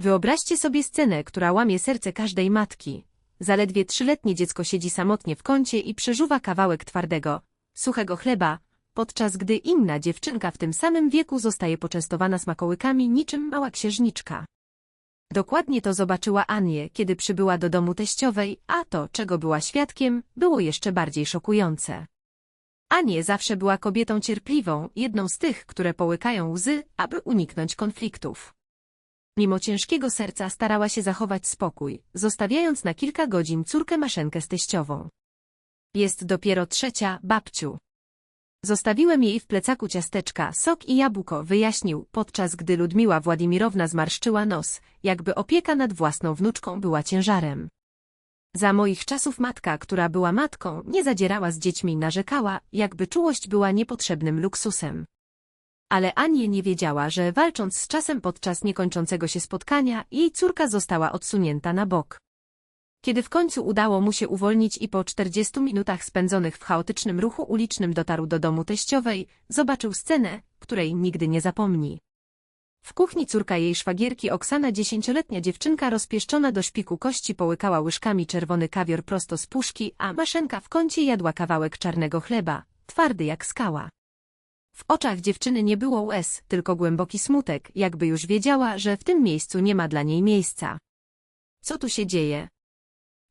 Wyobraźcie sobie scenę, która łamie serce każdej matki. Zaledwie trzyletnie dziecko siedzi samotnie w kącie i przeżuwa kawałek twardego, suchego chleba, podczas gdy inna dziewczynka w tym samym wieku zostaje poczęstowana smakołykami niczym mała księżniczka. Dokładnie to zobaczyła Anię, kiedy przybyła do domu teściowej, a to, czego była świadkiem, było jeszcze bardziej szokujące. Anie zawsze była kobietą cierpliwą, jedną z tych, które połykają łzy, aby uniknąć konfliktów. Mimo ciężkiego serca starała się zachować spokój, zostawiając na kilka godzin córkę Maszenkę z teściową. Jest dopiero trzecia, babciu. Zostawiłem jej w plecaku ciasteczka, sok i jabłko, wyjaśnił, podczas gdy Ludmiła Władimirowna zmarszczyła nos, jakby opieka nad własną wnuczką była ciężarem. Za moich czasów matka, która była matką, nie zadzierała z dziećmi narzekała, jakby czułość była niepotrzebnym luksusem. Ale Anie nie wiedziała, że walcząc z czasem podczas niekończącego się spotkania, jej córka została odsunięta na bok. Kiedy w końcu udało mu się uwolnić i po 40 minutach spędzonych w chaotycznym ruchu ulicznym dotarł do domu teściowej, zobaczył scenę, której nigdy nie zapomni. W kuchni córka jej szwagierki Oksana dziesięcioletnia dziewczynka rozpieszczona do szpiku kości połykała łyżkami czerwony kawior prosto z puszki, a Maszenka w kącie jadła kawałek czarnego chleba, twardy jak skała. W oczach dziewczyny nie było łez, tylko głęboki smutek, jakby już wiedziała, że w tym miejscu nie ma dla niej miejsca. Co tu się dzieje?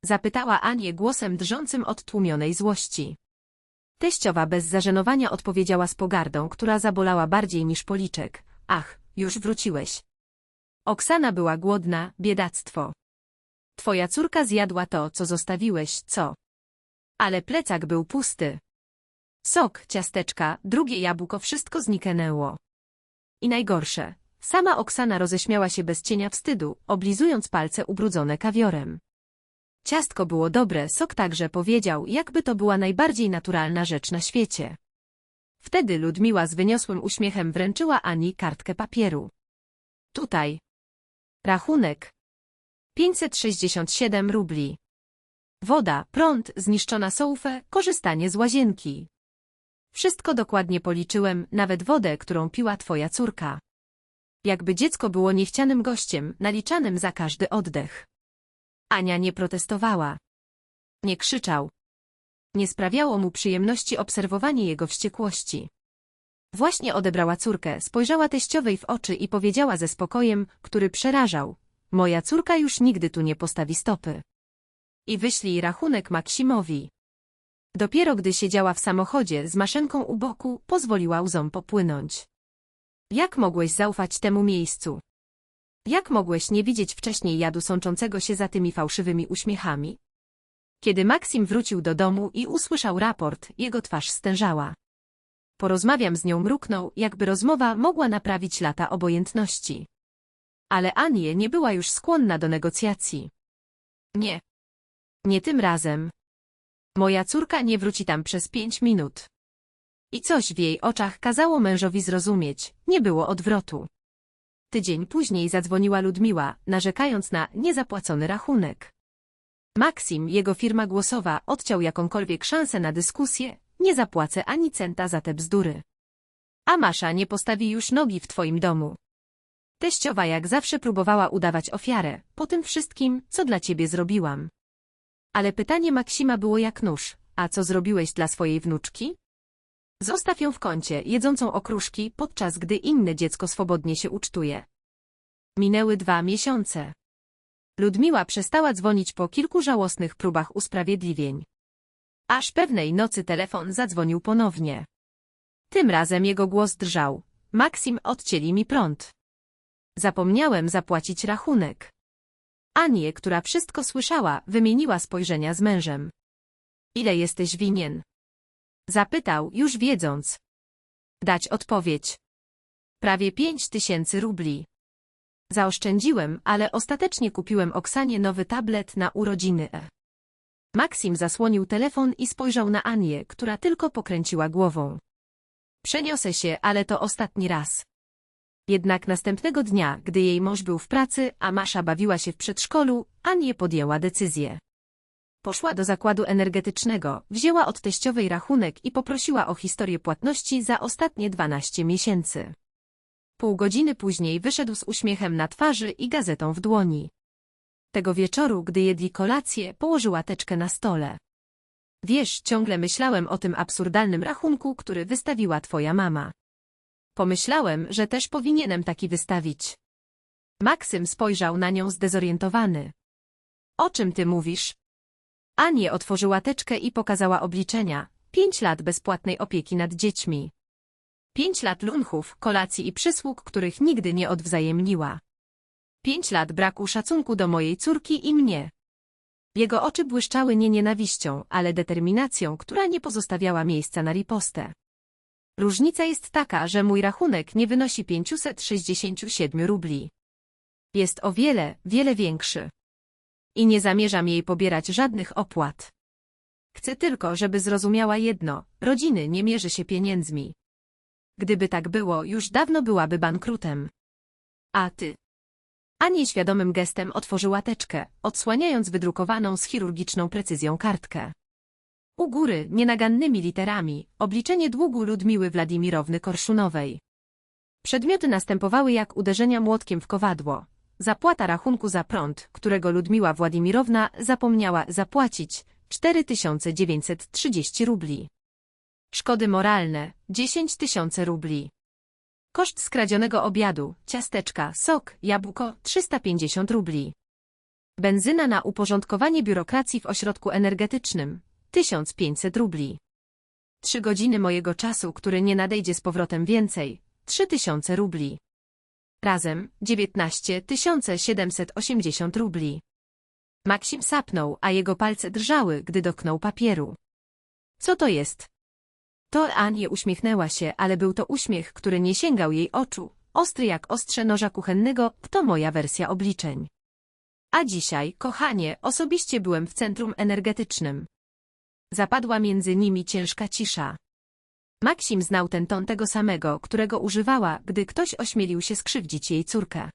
Zapytała Anię głosem drżącym od tłumionej złości. Teściowa bez zażenowania odpowiedziała z pogardą, która zabolała bardziej niż policzek. Ach, już wróciłeś. Oksana była głodna, biedactwo. Twoja córka zjadła to, co zostawiłeś, co? Ale plecak był pusty. Sok, ciasteczka, drugie jabłko, wszystko zniknęło. I najgorsze, sama Oksana roześmiała się bez cienia wstydu, oblizując palce ubrudzone kawiorem. Ciastko było dobre, sok także powiedział, jakby to była najbardziej naturalna rzecz na świecie. Wtedy Ludmiła z wyniosłym uśmiechem wręczyła Ani kartkę papieru. Tutaj. Rachunek. 567 rubli. Woda, prąd, zniszczona sołfę, korzystanie z łazienki. Wszystko dokładnie policzyłem, nawet wodę, którą piła twoja córka. Jakby dziecko było niechcianym gościem, naliczanym za każdy oddech. Ania nie protestowała. Nie krzyczał. Nie sprawiało mu przyjemności obserwowanie jego wściekłości. Właśnie odebrała córkę, spojrzała teściowej w oczy i powiedziała ze spokojem, który przerażał. Moja córka już nigdy tu nie postawi stopy. I wyślij rachunek Maksimowi. Dopiero gdy siedziała w samochodzie z maszynką u boku, pozwoliła łzom popłynąć. Jak mogłeś zaufać temu miejscu? Jak mogłeś nie widzieć wcześniej jadu sączącego się za tymi fałszywymi uśmiechami? Kiedy Maksim wrócił do domu i usłyszał raport, jego twarz stężała. Porozmawiam z nią mruknął, jakby rozmowa mogła naprawić lata obojętności. Ale Anie nie była już skłonna do negocjacji. Nie. Nie tym razem. Moja córka nie wróci tam przez pięć minut. I coś w jej oczach kazało mężowi zrozumieć, nie było odwrotu. Tydzień później zadzwoniła Ludmiła, narzekając na niezapłacony rachunek. Maksim, jego firma głosowa, odciął jakąkolwiek szansę na dyskusję, nie zapłacę ani centa za te bzdury. A Masza nie postawi już nogi w twoim domu. Teściowa jak zawsze próbowała udawać ofiarę, po tym wszystkim, co dla ciebie zrobiłam. Ale pytanie Maksima było jak nóż, a co zrobiłeś dla swojej wnuczki? Zostaw ją w kącie, jedzącą okruszki, podczas gdy inne dziecko swobodnie się ucztuje. Minęły dwa miesiące. Ludmiła przestała dzwonić po kilku żałosnych próbach usprawiedliwień. Aż pewnej nocy telefon zadzwonił ponownie. Tym razem jego głos drżał. Maksim odcięli mi prąd. Zapomniałem zapłacić rachunek. Anię, która wszystko słyszała, wymieniła spojrzenia z mężem. Ile jesteś winien? Zapytał, już wiedząc. Dać odpowiedź. Prawie pięć tysięcy rubli. Zaoszczędziłem, ale ostatecznie kupiłem Oksanie nowy tablet na urodziny. E. Maksim zasłonił telefon i spojrzał na Anię, która tylko pokręciła głową. Przeniosę się, ale to ostatni raz. Jednak następnego dnia, gdy jej mąż był w pracy, a Masza bawiła się w przedszkolu, Anie podjęła decyzję. Poszła do zakładu energetycznego, wzięła od teściowej rachunek i poprosiła o historię płatności za ostatnie 12 miesięcy. Pół godziny później wyszedł z uśmiechem na twarzy i gazetą w dłoni. Tego wieczoru, gdy jedli kolację, położyła teczkę na stole. Wiesz, ciągle myślałem o tym absurdalnym rachunku, który wystawiła twoja mama. Pomyślałem, że też powinienem taki wystawić. Maksym spojrzał na nią zdezorientowany. O czym ty mówisz? Anie otworzyła teczkę i pokazała obliczenia. Pięć lat bezpłatnej opieki nad dziećmi. Pięć lat lunchów, kolacji i przysług, których nigdy nie odwzajemniła. Pięć lat braku szacunku do mojej córki i mnie. Jego oczy błyszczały nie nienawiścią, ale determinacją, która nie pozostawiała miejsca na ripostę. Różnica jest taka, że mój rachunek nie wynosi 567 rubli. Jest o wiele, wiele większy. I nie zamierzam jej pobierać żadnych opłat. Chcę tylko, żeby zrozumiała jedno, rodziny nie mierzy się pieniędzmi. Gdyby tak było, już dawno byłaby bankrutem. A ty? Ani świadomym gestem otworzyła teczkę, odsłaniając wydrukowaną z chirurgiczną precyzją kartkę. U góry, nienagannymi literami, obliczenie długu Ludmiły Wladimirowny Korszunowej. Przedmioty następowały jak uderzenia młotkiem w kowadło. Zapłata rachunku za prąd, którego Ludmiła Władimirowna zapomniała zapłacić, 4930 rubli. Szkody moralne, 10 tysięcy rubli. Koszt skradzionego obiadu, ciasteczka, sok, jabłko, 350 rubli. Benzyna na uporządkowanie biurokracji w ośrodku energetycznym, 1500 rubli. Trzy godziny mojego czasu, który nie nadejdzie z powrotem więcej, 3000 rubli. Razem 19 780 rubli. Maksim sapnął, a jego palce drżały, gdy dotknął papieru. Co to jest? To Anie uśmiechnęła się, ale był to uśmiech, który nie sięgał jej oczu, ostry jak ostrze noża kuchennego, to moja wersja obliczeń. A dzisiaj, kochanie, osobiście byłem w centrum energetycznym. Zapadła między nimi ciężka cisza. Maksim znał ten ton tego samego, którego używała, gdy ktoś ośmielił się skrzywdzić jej córkę.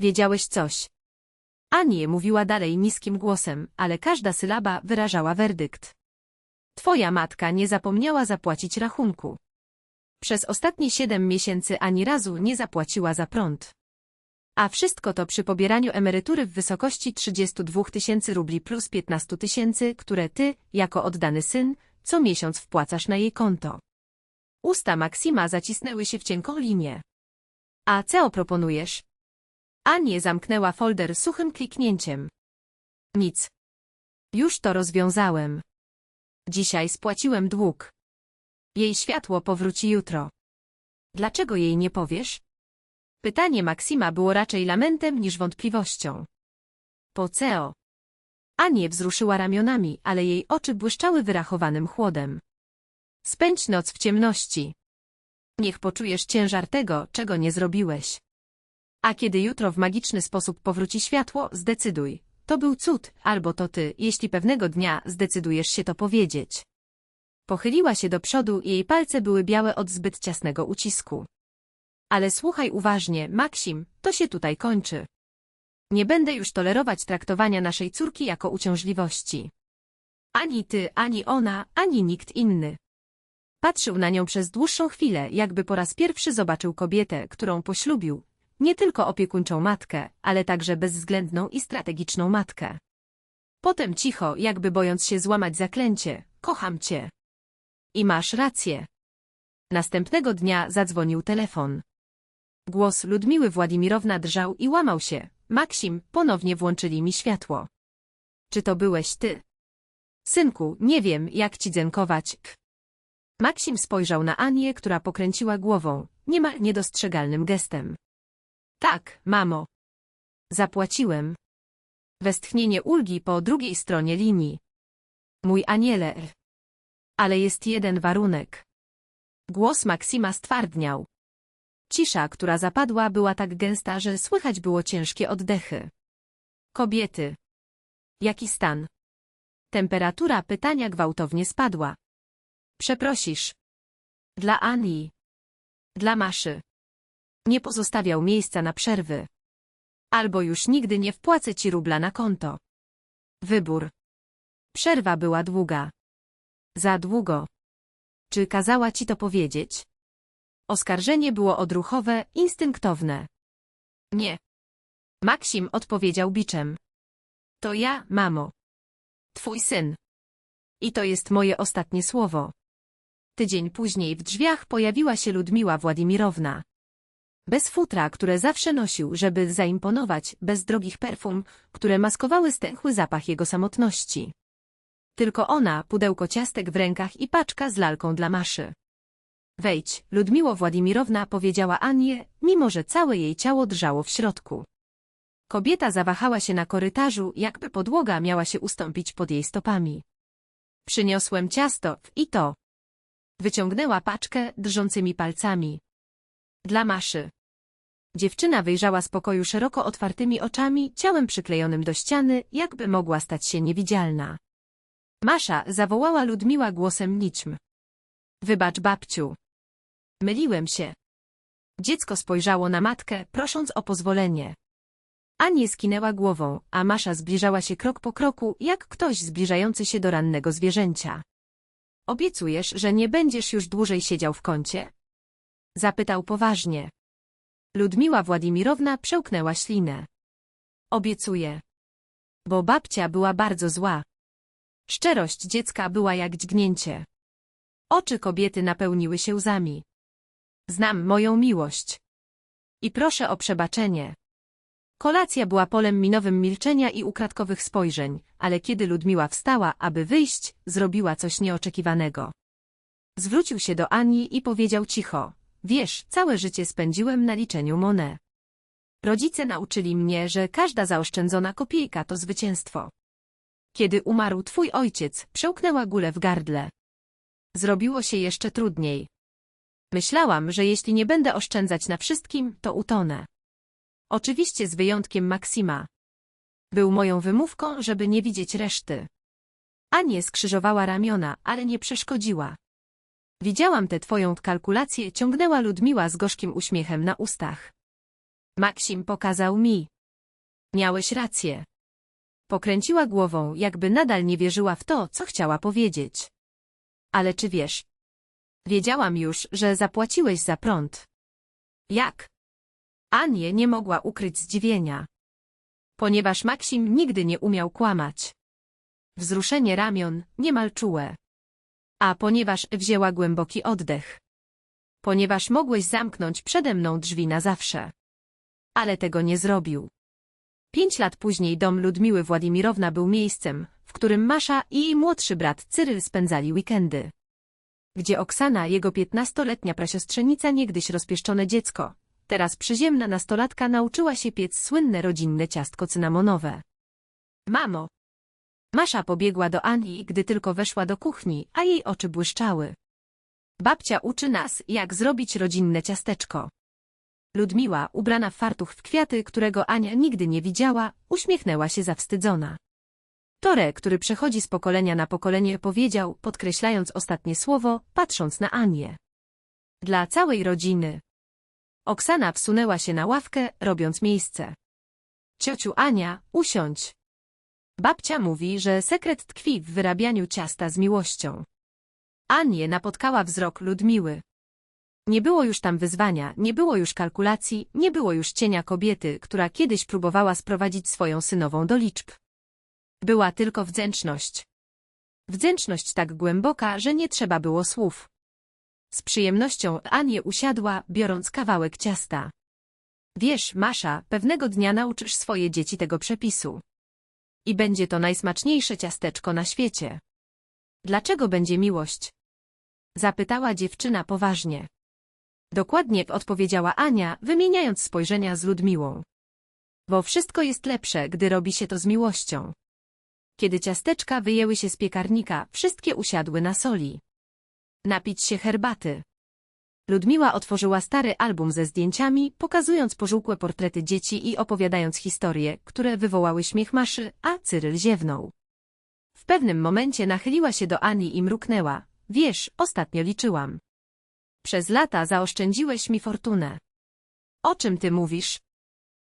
Wiedziałeś coś. Anie mówiła dalej niskim głosem, ale każda sylaba wyrażała werdykt. Twoja matka nie zapomniała zapłacić rachunku. Przez ostatnie siedem miesięcy ani razu nie zapłaciła za prąd. A wszystko to przy pobieraniu emerytury w wysokości 32 tysięcy rubli plus 15 tysięcy, które ty, jako oddany syn, co miesiąc wpłacasz na jej konto. Usta Maksima zacisnęły się w cienką linię. A co proponujesz? Anie zamknęła folder suchym kliknięciem. Nic. Już to rozwiązałem. Dzisiaj spłaciłem dług. Jej światło powróci jutro. Dlaczego jej nie powiesz? Pytanie Maksima było raczej lamentem niż wątpliwością. Po co? Anie wzruszyła ramionami, ale jej oczy błyszczały wyrachowanym chłodem. Spędź noc w ciemności. Niech poczujesz ciężar tego, czego nie zrobiłeś. A kiedy jutro w magiczny sposób powróci światło, zdecyduj, to był cud, albo to ty, jeśli pewnego dnia zdecydujesz się to powiedzieć. Pochyliła się do przodu i jej palce były białe od zbyt ciasnego ucisku. Ale słuchaj uważnie, Maksim, to się tutaj kończy. Nie będę już tolerować traktowania naszej córki jako uciążliwości. Ani ty, ani ona, ani nikt inny. Patrzył na nią przez dłuższą chwilę, jakby po raz pierwszy zobaczył kobietę, którą poślubił, nie tylko opiekuńczą matkę, ale także bezwzględną i strategiczną matkę. Potem cicho, jakby bojąc się złamać zaklęcie, kocham cię. I masz rację. Następnego dnia zadzwonił telefon. Głos Ludmiły Władimirowna drżał i łamał się. Maksim, ponownie włączyli mi światło. Czy to byłeś ty? Synku, nie wiem, jak ci dziękować. Maksim spojrzał na Anię, która pokręciła głową, niemal niedostrzegalnym gestem. Tak, mamo. Zapłaciłem. Westchnienie ulgi po drugiej stronie linii. Mój aniele. Ale jest jeden warunek. Głos Maksima stwardniał. Cisza, która zapadła, była tak gęsta, że słychać było ciężkie oddechy. Kobiety. Jaki stan? Temperatura pytania gwałtownie spadła. Przeprosisz. Dla Ani. Dla Maszy. Nie pozostawiał miejsca na przerwy. Albo już nigdy nie wpłacę ci rubla na konto. Wybór. Przerwa była długa. Za długo. Czy kazała ci to powiedzieć? Oskarżenie było odruchowe, instynktowne. Nie. Maksim odpowiedział biczem. To ja, mamo. Twój syn. I to jest moje ostatnie słowo. Tydzień później w drzwiach pojawiła się Ludmiła Władimirowna. Bez futra, które zawsze nosił, żeby zaimponować, bez drogich perfum, które maskowały stęchły zapach jego samotności. Tylko ona, pudełko ciastek w rękach i paczka z lalką dla Maszy. Wejdź, Ludmiło Władimirowna powiedziała Anię, mimo że całe jej ciało drżało w środku. Kobieta zawahała się na korytarzu, jakby podłoga miała się ustąpić pod jej stopami. Przyniosłem ciasto i to. Wyciągnęła paczkę drżącymi palcami. Dla Maszy. Dziewczyna wyjrzała z pokoju szeroko otwartymi oczami, ciałem przyklejonym do ściany, jakby mogła stać się niewidzialna. Masza zawołała Ludmiła głosem nićm. Wybacz babciu. Myliłem się. Dziecko spojrzało na matkę, prosząc o pozwolenie. Anie skinęła głową, a Masza zbliżała się krok po kroku, jak ktoś zbliżający się do rannego zwierzęcia. Obiecujesz, że nie będziesz już dłużej siedział w kącie? Zapytał poważnie. Ludmiła Władimirowna przełknęła ślinę. Obiecuję. Bo babcia była bardzo zła. Szczerość dziecka była jak dźgnięcie. Oczy kobiety napełniły się łzami. Znam moją miłość. I proszę o przebaczenie. Kolacja była polem minowym milczenia i ukradkowych spojrzeń, ale kiedy Ludmiła wstała, aby wyjść, zrobiła coś nieoczekiwanego. Zwrócił się do Ani i powiedział cicho, wiesz, całe życie spędziłem na liczeniu Monet. Rodzice nauczyli mnie, że każda zaoszczędzona kopiejka to zwycięstwo. Kiedy umarł twój ojciec, przełknęła gulę w gardle. Zrobiło się jeszcze trudniej. Myślałam, że jeśli nie będę oszczędzać na wszystkim, to utonę. Oczywiście z wyjątkiem Maksima. Był moją wymówką, żeby nie widzieć reszty. Anie skrzyżowała ramiona, ale nie przeszkodziła. Widziałam tę twoją kalkulację, ciągnęła Ludmiła z gorzkim uśmiechem na ustach. Maksim pokazał mi. Miałeś rację. Pokręciła głową, jakby nadal nie wierzyła w to, co chciała powiedzieć. Ale czy wiesz? Wiedziałam już, że zapłaciłeś za prąd. Jak? Anie nie mogła ukryć zdziwienia. Ponieważ Maksim nigdy nie umiał kłamać. Wzruszenie ramion, niemal czułe. A ponieważ wzięła głęboki oddech. Ponieważ mogłeś zamknąć przede mną drzwi na zawsze. Ale tego nie zrobił. Pięć lat później dom Ludmiły Władimirowna był miejscem, w którym Masza i jej młodszy brat Cyryl spędzali weekendy. Gdzie Oksana, jego piętnastoletnia prasiostrzenica, niegdyś rozpieszczone dziecko, teraz przyziemna nastolatka nauczyła się piec słynne rodzinne ciastko cynamonowe. Mamo! Masza pobiegła do Ani, gdy tylko weszła do kuchni, a jej oczy błyszczały. Babcia uczy nas, jak zrobić rodzinne ciasteczko. Ludmiła, ubrana w fartuch w kwiaty, którego Ania nigdy nie widziała, uśmiechnęła się zawstydzona. Tore, który przechodzi z pokolenia na pokolenie, powiedział, podkreślając ostatnie słowo, patrząc na Anię. Dla całej rodziny. Oksana wsunęła się na ławkę, robiąc miejsce. Ciociu Ania, usiądź. Babcia mówi, że sekret tkwi w wyrabianiu ciasta z miłością. Anię napotkała wzrok Ludmiły. Nie było już tam wyzwania, nie było już kalkulacji, nie było już cienia kobiety, która kiedyś próbowała sprowadzić swoją synową do liczb. Była tylko wdzięczność. Wdzięczność tak głęboka, że nie trzeba było słów. Z przyjemnością Anie usiadła, biorąc kawałek ciasta. Wiesz, Masza, pewnego dnia nauczysz swoje dzieci tego przepisu. I będzie to najsmaczniejsze ciasteczko na świecie. Dlaczego będzie miłość? Zapytała dziewczyna poważnie. Dokładnie odpowiedziała Ania, wymieniając spojrzenia z Ludmiłą. Bo wszystko jest lepsze, gdy robi się to z miłością. Kiedy ciasteczka wyjęły się z piekarnika, wszystkie usiadły na soli. Napić się herbaty. Ludmiła otworzyła stary album ze zdjęciami, pokazując pożółkłe portrety dzieci i opowiadając historie, które wywołały śmiech Maszy, a Cyryl ziewnął. W pewnym momencie nachyliła się do Ani i mruknęła. Wiesz, ostatnio liczyłam. Przez lata zaoszczędziłeś mi fortunę. O czym ty mówisz?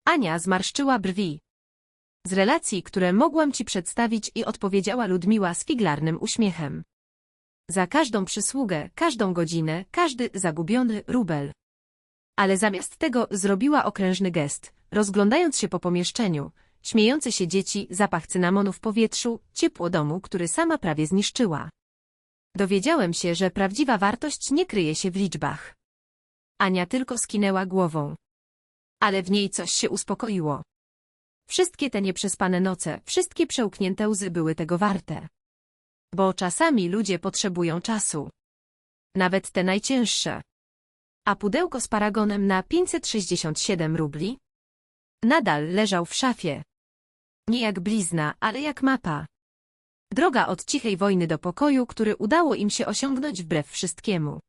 Ania zmarszczyła brwi. Z relacji, które mogłam ci przedstawić i odpowiedziała Ludmiła z figlarnym uśmiechem. Za każdą przysługę, każdą godzinę, każdy zagubiony rubel. Ale zamiast tego zrobiła okrężny gest, rozglądając się po pomieszczeniu, śmiejące się dzieci, zapach cynamonu w powietrzu, ciepło domu, który sama prawie zniszczyła. Dowiedziałem się, że prawdziwa wartość nie kryje się w liczbach. Ania tylko skinęła głową. Ale w niej coś się uspokoiło. Wszystkie te nieprzespane noce, wszystkie przełknięte łzy były tego warte. Bo czasami ludzie potrzebują czasu. Nawet te najcięższe. A pudełko z paragonem na 567 rubli? Nadal leżał w szafie. Nie jak blizna, ale jak mapa. Droga od cichej wojny do pokoju, który udało im się osiągnąć wbrew wszystkiemu.